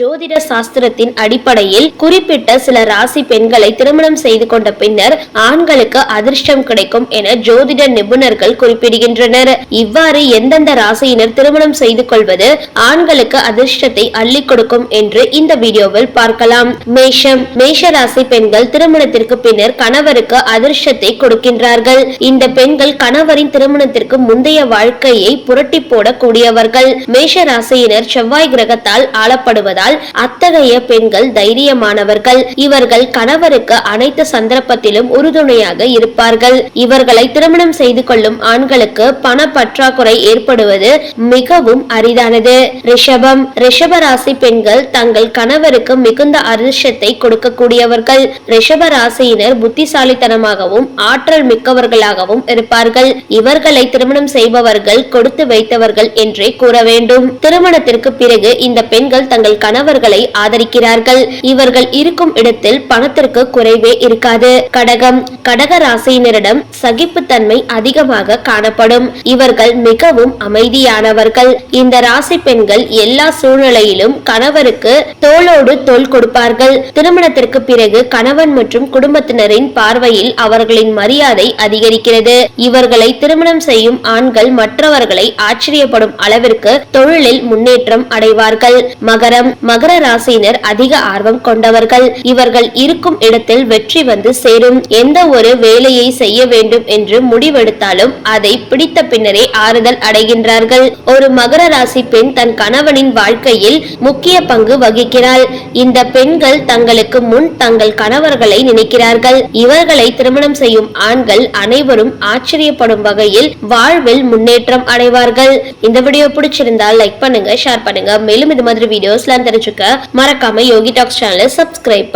ஜோதிட சாஸ்திரத்தின் அடிப்படையில் குறிப்பிட்ட சில ராசி பெண்களை திருமணம் செய்து கொண்ட பின்னர் ஆண்களுக்கு அதிர்ஷ்டம் கிடைக்கும் என ஜோதிட நிபுணர்கள் குறிப்பிடுகின்றனர். இவ்வாறு எந்தெந்த ராசியினர் திருமணம் செய்து கொள்வது ஆண்களுக்கு அதிர்ஷ்டத்தை அள்ளி கொடுக்கும் என்று இந்த வீடியோவில் பார்க்கலாம். மேஷம். மேஷ ராசி பெண்கள் திருமணத்திற்கு பின்னர் கணவருக்கு அதிர்ஷ்டத்தை கொடுக்கின்றார்கள். இந்த பெண்கள் கணவரின் திருமணத்திற்கு முந்தைய வாழ்க்கையை புரட்டி போடக்கூடியவர்கள். மேஷ ராசியினர் செவ்வாய் கிரகத்தால் ஆளப்படுவதால் legal இத்தகைய பெண்கள் தைரியமானவர்கள். இவர்கள் கணவருக்கு அனைத்து சந்தர்ப்பத்திலும் உறுதுணையாக இருப்பார்கள். இவர்களை திருமணம் செய்து கொள்ளும் ஆண்களுக்கு பண பற்றாக்குறை ஏற்படுவது மிகவும் அரிதானது. ரிஷபம். ரிஷபராசி பெண்கள் தங்கள் கணவருக்கு மிகுந்த அதிர்ஷ்டத்தை கொடுக்கக்கூடியவர்கள். ரிஷபராசியினர் புத்திசாலித்தனமாகவும் ஆற்றல் மிக்கவர்களாகவும் இருப்பார்கள். இவர்களை திருமணம் செய்பவர்கள் கொடுத்து வைத்தவர்கள் என்றே கூற வேண்டும். திருமணத்திற்கு பிறகு இந்த பெண்கள் தங்கள் கணவர்களை ஆதரிக்கிறார்கள். இவர்கள் இருக்கும் இடத்தில் பணத்திற்கு குறைவே இருக்காது. கடகம் கடக ராசியினரிடம் சகிப்புத்தன்மை அதிகமாக காணப்படும். இவர்கள் மிகவும் அமைதியானவர்கள். இந்த ராசி பெண்கள் எல்லா சூழ்நிலையிலும் கணவருக்கு தோளோடு தோல் கொடுப்பார்கள். திருமணத்திற்கு பிறகு கணவன் மற்றும் குடும்பத்தினரின் பார்வையில் அவர்களின் மரியாதை அதிகரிக்கிறது. இவர்களை திருமணம் செய்யும் ஆண்கள் மற்றவர்களை ஆச்சரியப்படும் அளவிற்கு தொழிலில் முன்னேற்றம் அடைவார்கள். மகரம் மகர ராசி ராசியினர் அதிக ஆர்வம் கொண்டவர்கள். இவர்கள் இருக்கும் இடத்தில் வெற்றி வந்து சேரும். எந்த ஒரு வேலையை செய்ய வேண்டும் என்று முடிவெடுத்தாலும் அதை பிடித்த பின்னரே ஆறுதல் அடைகின்றார்கள். ஒரு மகர ராசி பெண் தன் கணவனின் வாழ்க்கையில் முக்கிய பங்கு வகிக்கிறாள். இந்த பெண்கள் தங்களுக்கு முன் தங்கள் கணவர்களை நினைக்கிறார்கள். இவர்களை திருமணம் செய்யும் ஆண்கள் அனைவரும் ஆச்சரியப்படும் வகையில் வாழ்வில் முன்னேற்றம் அடைவார்கள். இந்த வீடியோ பிடிச்சிருந்தால் லைக் பண்ணுங்க ஷேர் பண்ணுங்க. மேலும் இது மாதிரி வீடியோஸ்லாம் தெரிஞ்சுக்க மறக்காம யோகி டாக்ஸ் சேனலை சப்ஸ்கிரைப்